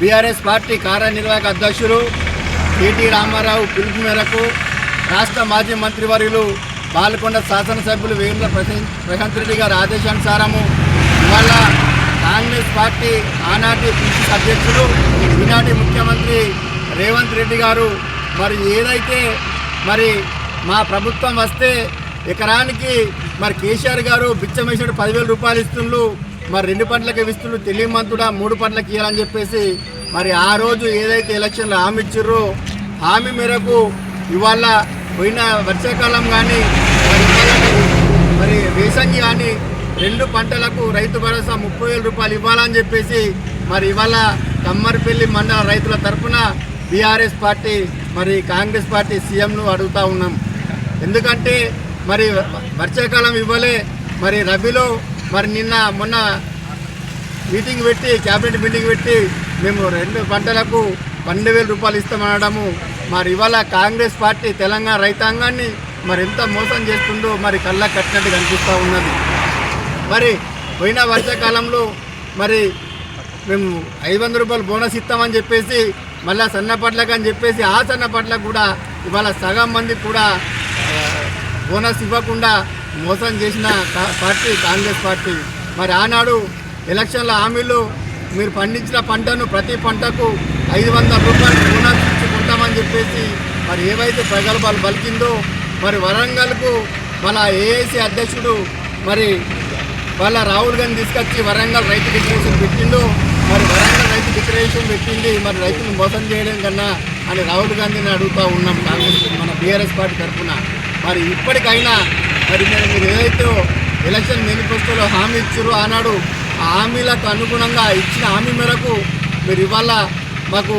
BRS party కార్యనిర్వాహక అధ్యక్షులు KT Ramarao పిలుపు మేరకు రాష్ట్ర మాజీ మంత్రివర్యులు బాలకొండ శాసనసభ్యులు వేముల ప్రశాంత్ రెడ్డి గారి ఆదేశానుసారము ఇవాళ కాంగ్రెస్ పార్టీ ఆనాటి పిసిసి అధ్యక్షులు ఈనాటి ముఖ్యమంత్రి రేవంత్ రెడ్డి గారు. మరి ఏదైతే మరి మా ప్రభుత్వం వస్తే ఎకరానికి మరి కేసీఆర్ గారు బిచ్చమేసాడు పదివేల రూపాయలు ఇస్తుండ్రు మరి రెండు పంటలకు ఇస్తుండ్రు తెలియమంతుడా మూడు పంటలకు ఇవ్వాలని చెప్పేసి మరి ఆ రోజు ఏదైతే ఎలక్షన్లో హామీ ఇచ్చిర్రో హామీ మేరకు ఇవాళ పోయిన వర్షాకాలం కానీ మరి మరి వేసంగి కానీ రెండు పంటలకు రైతు భరోసా ముప్పై వేల రూపాయలు ఇవ్వాలని చెప్పేసి మరి ఇవాళ కమ్మరిపల్లి మండల రైతుల తరఫున బీఆర్ఎస్ పార్టీ మరి కాంగ్రెస్ పార్టీ సీఎంను అడుగుతా ఉన్నాం. ఎందుకంటే మరి వర్షాకాలం ఇవ్వలే మరి రబీలో మరి నిన్న మొన్న మీటింగ్ పెట్టి క్యాబినెట్ మీటింగ్ పెట్టి మేము రెండు పంటలకు పన్నెండు వేల రూపాయలు ఇస్తామనడము. మరి ఇవాళ కాంగ్రెస్ పార్టీ తెలంగాణ రైతాంగాన్ని మరి ఎంత మోసం చేస్తుందో మరి కళ్ళ కట్టినట్టు కనిపిస్తూ ఉన్నది. మరి పోయిన వర్షాకాలంలో మరి మేము ఐదు వందల రూపాయలు బోనస్ ఇస్తామని చెప్పేసి మళ్ళీ సన్నపట్లకు అని చెప్పేసి ఆ సన్నపట్లకు కూడా ఇవాళ సగం మంది కూడా బోనస్ ఇవ్వకుండా మోసం చేసిన పార్టీ కాంగ్రెస్ పార్టీ. మరి ఆనాడు ఎలక్షన్ల హామీలు మీరు పండించిన పంటను ప్రతి పంటకు ఐదు వందల రూపాయలు బోనస్ ఇచ్చుకుంటామని చెప్పేసి మరి ఏవైతే ప్రగల్భాలు పలికిందో మరి వరంగల్కు మన ఏఐసీ అధ్యక్షుడు మరి వాళ్ళ రాహుల్ గాంధీ తీసుకొచ్చి వరంగల్ రైతు డిక్లరేషన్ పెట్టిండు. మరి వరంగల్ రైతు డిక్లరేషన్ పెట్టింది. మరి రైతులు మోసం చేయడం కన్నా అని రాహుల్ గాంధీని అడుగుతూ ఉన్నాం కాంగ్రెస్ మన బీఆర్ఎస్ పార్టీ తరఫున. మరి ఇప్పటికైనా మరి మీరు ఏదైతే ఎలక్షన్ మేనిఫెస్టోలో హామీ ఇచ్చారో ఆనాడు హామీలకు అనుగుణంగా ఇచ్చిన హామీ మేరకు మీరు ఇవాళ మాకు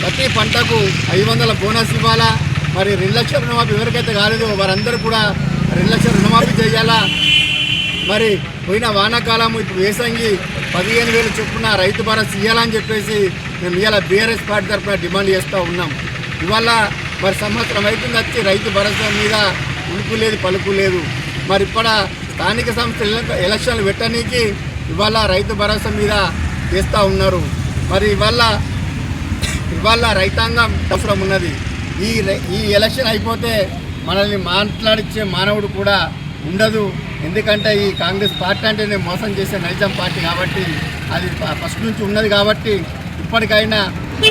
ప్రతి పంటకు ఐదు వందల బోనస్ ఇవ్వాలా? మరి రెండు లక్షల రుణమాఫీ ఎవరికైతే కాలేదో వారందరూ కూడా రెండు లక్షల రుణమాఫీ చేయాలా? మరి పోయిన వానాకాలం ఇప్పుడు వేసంగి పదిహేను వేలు చొప్పున రైతు భరోసా ఇవ్వాలని చెప్పేసి మేము ఇవాళ బీఆర్ఎస్ పార్టీ తరఫున డిమాండ్ చేస్తూ ఉన్నాం. ఇవాళ మరి సంవత్సరం అవుతుంది వచ్చి రైతు భరోసా మీద ఉలుపు లేదు పలుకు లేదు. మరి ఇప్పుడు స్థానిక సంస్థల ఎలక్షన్లు పెట్టనీకి ఇవాళ రైతు భరోసా మీద చేస్తూ ఉన్నారు. మరి ఇవాళ ఇవాళ రైతాంగం అవసరం ఉన్నది. ఈ రై- ఈ ఎలక్షన్ అయిపోతే మనల్ని మాట్లాడించే మానవుడు కూడా ఉండదు. ఎందుకంటే ఈ కాంగ్రెస్ పార్టీ అంటేనే మోసం చేసే నైజాం పార్టీ కాబట్టి అది ఫస్ట్ నుంచి ఉన్నది కాబట్టి ఇప్పటికైనా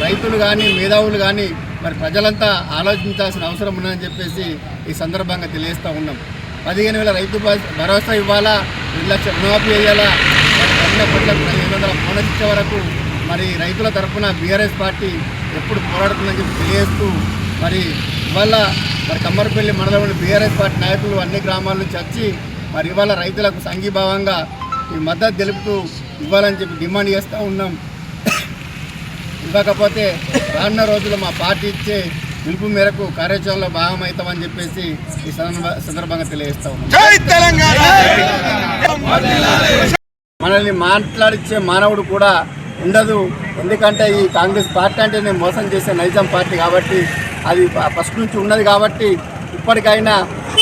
రైతులు కానీ మేధావులు కానీ మరి ప్రజలంతా ఆలోచించాల్సిన అవసరం ఉన్నదని చెప్పేసి ఈ సందర్భంగా తెలియజేస్తూ ఉన్నాం. పదిహేను వేల రైతు భరోసా ఇవ్వాలా? రెండు లక్షల రుణమాఫీ వేయాలా మరి కోట్ల పంటలకు వందల బోనస్ ఇచ్చే వరకు మరి రైతుల తరఫున బీఆర్ఎస్ పార్టీ ఎప్పుడు పోరాడుతుందని చెప్పి తెలియజేస్తూ మరి ఇవాళ మరి కమ్మరపల్లి మండలంలోని బీఆర్ఎస్ పార్టీ నాయకులు అన్ని గ్రామాల నుంచి వచ్చి మరి ఇవాళ రైతులకు సంఘీభావంగా ఈ మద్దతు తెలుపుతూ ఇవ్వాలని చెప్పి డిమాండ్ చేస్తూ ఉన్నాం. ఇవ్వకపోతే రానున్న రోజులు మా పార్టీ ఇచ్చే పిలుపు మేరకు కార్యాచరణలో భాగమవుతామని చెప్పేసి ఈ సందర్భ- సందర్భంగా తెలియజేస్తా ఉన్నాం. మనల్ని మాట్లాడించే మానవుడు కూడా ఉండదు. ఎందుకంటే ఈ కాంగ్రెస్ పార్టీ అంటేనే మోసం చేసే నైజాం పార్టీ కాబట్టి అది ఫస్ట్ నుంచి ఉన్నది కాబట్టి ఇప్పటికైనా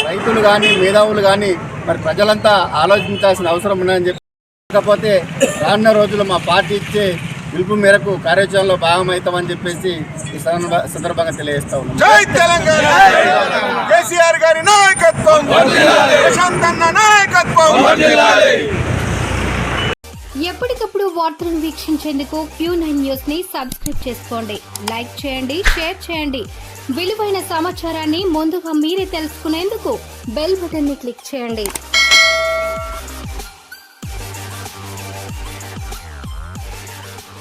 రైతులు కానీ మేధావులు కానీ మరి ప్రజలంతా ఆలోచించాల్సిన అవసరం ఉన్నదని చెప్పి కాకపోతే రానున్న రోజుల్లో మా పార్టీ ఇచ్చే పిలుపు మేరకు కార్యాచరణలో భాగమవుతామని చెప్పేసి ఈ సందర్భంగా తెలియజేస్తా ఉన్నాం. జై తెలంగాణ! కేసీఆర్ గారి నాయకత్వం! ప్రశాంత్ అన్న నాయకత్వం! ఎప్పటికప్పుడు వార్తలను వీక్షించేందుకు క్యూ నైన్ న్యూస్ని సబ్స్క్రైబ్ చేసుకోండి. లైక్ చేయండి షేర్ చేయండి. విలువైన సమాచారాన్ని ముందుగా మీరే తెలుసుకునేందుకు బెల్ బటన్ని క్లిక్ చేయండి.